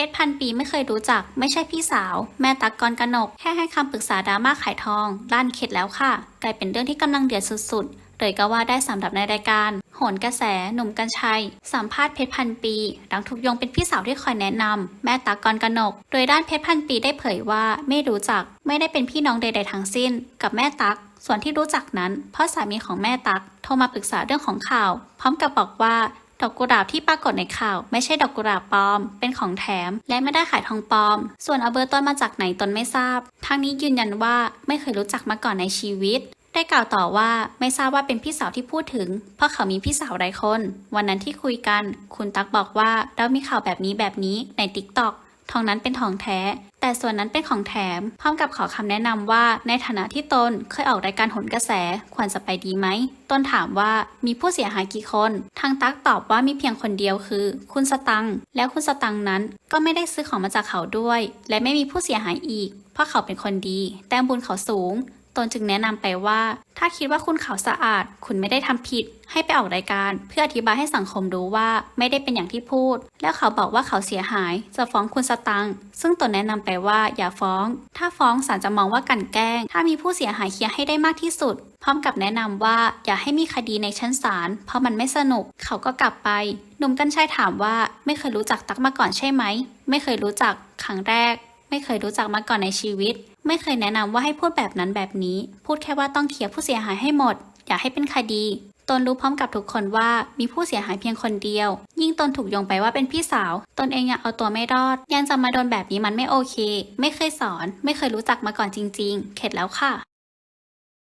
เพชรพันปีไม่เคยรู้จัก ไม่ใช่พี่สาว แม่ตักกรกนก แค่ให้คำปรึกษาดราม่าขายทองล้านเข็ดแล้วค่ะ กลายเป็นเรื่องที่กำลังเดือดสุดๆเลยก็ว่าได้สำหรับในรายการโหนกระแส หนุ่มกัญชัย สัมภาษณ์เพชรพันปีหลังถูกโยงเป็นพี่สาวที่คอยแนะนำแม่ตักกรกนก โดยด้านเพชรพันปีได้เผยว่าไม่รู้จักไม่ได้เป็นพี่น้องใด ๆทั้งสิ้น กับแม่ตัก ส่วนที่รู้จักนั้น เพราะสามีของแม่ตัก โทรมาปรึกษาเรื่องของข่าว พร้อมกับบอกว่า ดอกกุหลาบที่ปรากฏในข่าว ไม่ใช่ดอกกุหลาบปลอม เป็นของแถม และไม่ได้ขายทองปลอม ส่วนเอาเบอร์ต้นมาจากไหนตนไม่ทราบทางนี้ยืนยันว่าไม่เคยรู้จักมาก่อนในชีวิต ได้กล่าวต่อว่าไม่ทราบว่าเป็นพี่สาวที่พูดถึง เพราะเขามีพี่สาวหลายคน วันนั้นที่คุยกัน คุณตักบอกว่าเรามีข่าวแบบนี้แบบนี้ในติ๊กต็อก ทองนั้นเป็นทองแท้ แต่ส่วนนั้นเป็นของแถม พร้อมกับขอคำแนะนำว่า ในฐานะที่ตนเคยออกรายการหนกระแสควรจะไปดีไหมต้นถามว่ามีผู้เสียหายกี่คน ทางตั๊กตอบว่ามีเพียงคนเดียวคือ คุณสตัง แล้วคุณสตังนั้นก็ไม่ได้ซื้อของมาจากเขาด้วย และไม่มีผู้เสียหายอีก เพราะเขาเป็นคนดี แต้มบุญเขาสูง ตนจึงแนะนำไปว่า ถ้าคิดว่าคุณขาวสะอาด คุณไม่ได้ทำผิด ให้ไปออกรายการ เพื่ออธิบายให้สังคมรู้ว่าไม่ได้เป็นอย่างที่พูด แล้วเขาบอกว่าเขาเสียหาย จะฟ้องคุณสตังค์ซึ่งตนแนะนำไปว่าอย่าฟ้อง ถ้าฟ้องศาลจะมองว่ากันแกล้ง ถ้ามีผู้เสียหายเคลียร์ให้ได้มากที่สุด พร้อมกับแนะนำว่าอย่าให้มีคดีในชั้นศาลเพราะมันไม่สนุก เขาก็กลับไปหนุ่มกัญชัยถามว่าไม่เคยรู้จักตักมาก่อนใช่ไหมไม่เคยรู้จักครั้งแรกไม่เคยรู้จักมาก่อนในชีวิต ไม่เคยแนะนำว่าให้พูดแบบนั้นแบบนี้ พูดแค่ว่าต้องเคลียร์ผู้เสียหายให้หมด อย่าให้เป็นคดีตนรู้พร้อมกับทุกคนว่ามีผู้เสียหายเพียงคนเดียว ยิ่งตนถูกโยงไปว่าเป็นพี่สาว ตนเองยังเอาตัวไม่รอด ยังจะมาโดนแบบนี้มันไม่โอเค ไม่เคยสอน ไม่เคยรู้จักมาก่อนจริง ๆ เข็ดแล้วค่ะ